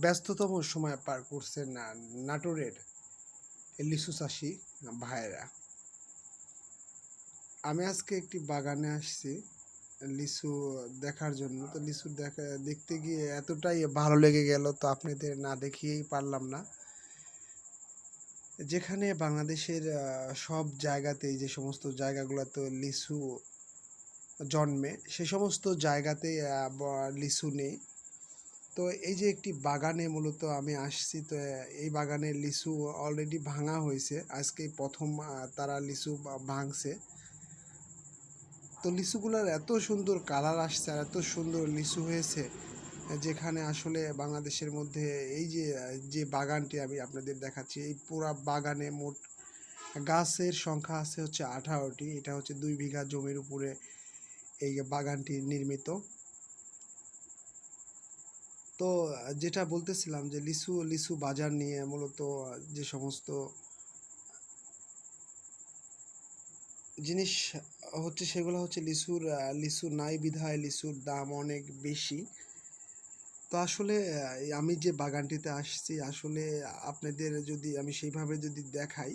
ব্যস্ততম সময় পার করছেন না নাটোরের লিচু চাষি ভাইয়েরা। আমি আজকে একটি বাগানে আসছি লিচু দেখার জন্য। তো লিচু দেখা, দেখতে গিয়ে এতটাই ভালো লেগে গেল তো আপনাদের না দেখিয়েই পারলাম না। যেখানে বাংলাদেশের সব জায়গাতেই যে সমস্ত জায়গাগুলোতে লিচু জন্মে, সে সমস্ত জায়গাতে লিচু নেই। তো এই যে একটি বাগানে মূলত আমি আসছি, তো এই বাগানে লিচু অলরেডি ভাঙা হয়েছে। আজকে প্রথম তারা লিচু ভাঙছে। তো লিচুগুলোর এত সুন্দর কালার আসছে আর এত সুন্দর লিচু হয়েছে, যেখানে আসলে বাংলাদেশের মধ্যে এই যে যে বাগানটি আমি আপনাদের দেখাচ্ছি, এই পুরা বাগানে মোট গাছের সংখ্যা আছে হচ্ছে আঠারোটি। এটা হচ্ছে দুই বিঘা জমির উপরে এই বাগানটি নির্মিত। তো যেটা বলতেছিলাম যে লিচু লিচু বাজার নিয়ে মূলত যে সমস্ত জিনিস হচ্ছে সেগুলো হচ্ছে আহ, লিচু নাই বিধায় লিচুর দাম অনেক বেশি। তো আসলে আমি যে বাগানটিতে আসছি আসলে আপনাদের যদি আমি সেইভাবে যদি দেখাই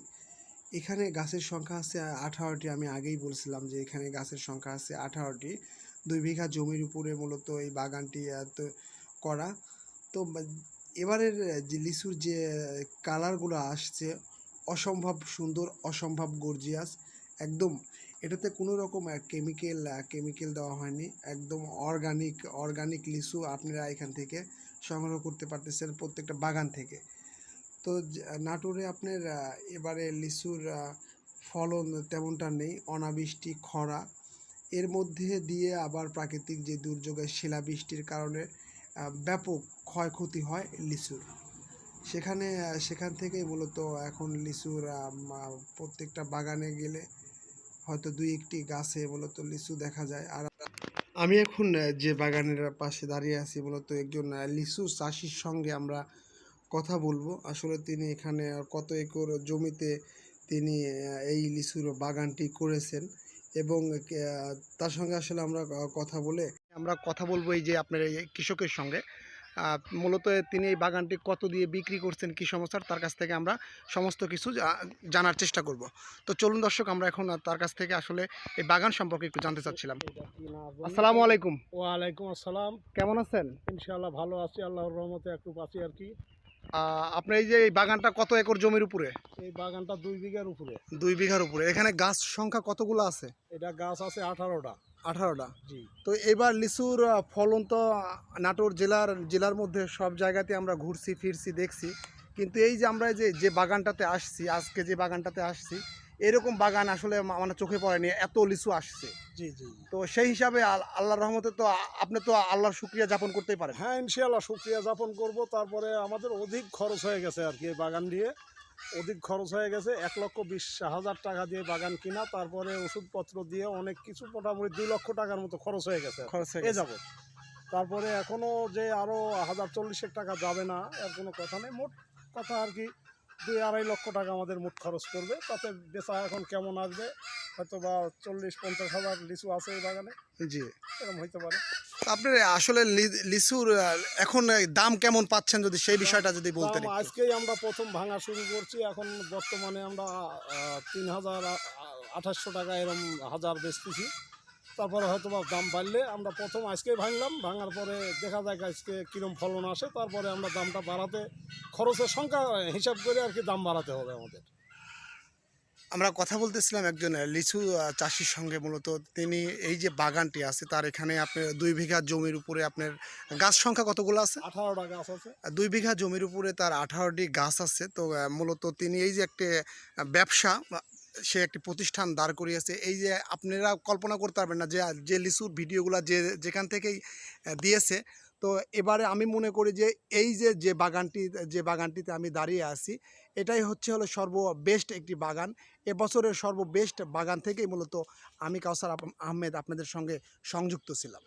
এখানে গাছের সংখ্যা আছে আঠারোটি আমি আগেই বলছিলাম যে এখানে গাছের সংখ্যা আছে আঠারোটি। দুই বিঘা জমির উপরে মূলত এই বাগানটি আহ, তো করা। তো এবারের যে লিচুর যে কালারগুলো আসছে, অসম্ভব সুন্দর, অসম্ভব গর্জিয়াস একদম এটাতে কোনো রকম কেমিক্যাল কেমিক্যাল দেওয়া হয়নি। একদম অর্গানিক অর্গানিক লিচু আপনারা এখান থেকে সংগ্রহ করতে পারতেছেন প্রত্যেকটা বাগান থেকে। তো নাটোরে আপনার এবারে লিচুর ফলন তেমনটা নেই, অনাবৃষ্টি, খরা। এর মধ্যে দিয়ে আবার প্রাকৃতিক যে দুর্যোগের শিলাবৃষ্টির কারণে ব্যাপক ক্ষয়ক্ষতি হয় লিচুর। সেখানে সেখান থেকেই মূলত এখন লিচুর প্রত্যেকটা বাগানে গেলে হয়তো দুই একটি গাছে মূলত লিচু দেখা যায়। আর আমি এখন যে বাগানের পাশে দাঁড়িয়ে আছি, মূলত একজন লিচু চাষির সঙ্গে আমরা কথা বলব। আসলে তিনি এখানে কত একর জমিতে তিনি এই লিচুর বাগানটি করেছেন এবং তার সঙ্গে আসলে আমরা কথা বলে আমরা কথা বলব এই যে আপনার এই কৃষকের সঙ্গে। মূলত তিনি এই বাগানটি কত দিয়ে বিক্রি করছেন কি সমস্যার তার কাছ থেকে আমরা সমস্ত কিছু জানার চেষ্টা করব। তো চলুন দর্শক আমরা এখন তার কাছ থেকে আসলে এই বাগান সম্পর্কে একটু জানতে চাচ্ছিলাম। আসসালামু আলাইকুম। ওয়ালাইকুম আসসালাম। কেমন আছেন? ইনশাআল্লাহ ভালো আছি আল্লাহর রহমতে একটু আছি আর কি। আপনার এই যে এই বাগানটা কত একর জমির উপরে? এই বাগানটা দুই বিঘার উপরে। দুই বিঘার উপরে। এখানে গাছ সংখ্যা কতগুলো আছে? এটা গাছ আছে আঠারোটা। আঠারোটা। জি। তো এবার লিচুর ফলন তো নাটোর জেলার জেলার মধ্যে সব জায়গাতে আমরা ঘুরছি ফিরছি দেখছি। কিন্তু এই যে আমরা যে যে বাগানটাতে আসছি আজকে যে বাগানটাতে আসছি এরকম বাগান আসলে মা- আমার চোখে পড়েনি এত লিচু আসছে। জি জি তো সেই হিসাবে আল্লাহর রহমতে তো আপনি তো আল্লাহর শুক্রিয়া যাপন করতেই পারেন। হ্যাঁ ইনশাআল্লাহ শুক্রিয়া যাপন করব। তারপরে আমাদের অধিক খরচ হয়ে গেছে আর কি এই বাগান দিয়ে। অধিক খরচ হয়ে গেছে এক লক্ষ বিশ হাজার টাকা দিয়ে বাগান কিনা তারপরে ওষুধপত্র দিয়ে অনেক কিছু মোটামুটি দুই লক্ষ টাকার মতো খরচ হয়ে গেছে। খরচ হয়ে এ যাব তারপরে এখনও যে আরও হাজার চল্লিশেক টাকা যাবে না এর কোনো কথা নেই মোট কথা আর কি দুই আড়াই লক্ষ টাকা আমাদের মোট খরচ করবে তাতে বেচা এখন কেমন আসবে? হয়তো বা চল্লিশ পঞ্চাশ হাজার লিচু আছে এই বাগানে। জি। এরকম হইতে পারে। আপনি আসলে লিচুর এখন দাম কেমন পাচ্ছেন যদি সেই বিষয়টা যদি বলতেন আজকেই আমরা প্রথম ভাঙা শুরু করছি। এখন বর্তমানে আমরা তিন হাজার আঠাশশো টাকা এরম হাজার বেচতেছি। তারপরে হয়তো বা দাম বাড়লে আমরা প্রথম আজকেই ভাঙলাম ভাঙার পরে দেখা যায় আজকে কীরকম ফলন আসে। তারপরে আমরা দামটা বাড়াতে খরচের সংখ্যা হিসাব করে আর কি দাম বাড়াতে হবে আমাদের। আমরা কথা বলতেছিলাম একজন লিচু চাষির সঙ্গে মূলত। তিনি এই যে বাগানটি আছে তার এখানে আপনার দুই বিঘা জমির উপরে আপনার গাছ সংখ্যা কতগুলো আছে? আঠারোটা গাছ আছে। দুই বিঘা জমির উপরে তার আঠারোটি গাছ আছে। তো মূলত তিনি এই যে একটি ব্যবসা সে একটি প্রতিষ্ঠান দাঁড় করিয়েছে। এই যে আপনারা কল্পনা করতে পারবেন না যে যে লিচুর ভিডিওগুলো যে, যেখান থেকেই দিয়েছে। তো এবারে আমি মনে করি যে, এই যে যে বাগানটি, যে বাগানটিতে আমি দাঁড়িয়ে আছি, এটাই হচ্ছে হলো সর্ববেস্ট একটি বাগান। এবছরের সর্ববেস্ট বাগান থেকেই মূলত আমি কাউসার আহমেদ আপনাদের সঙ্গে সংযুক্ত ছিলাম।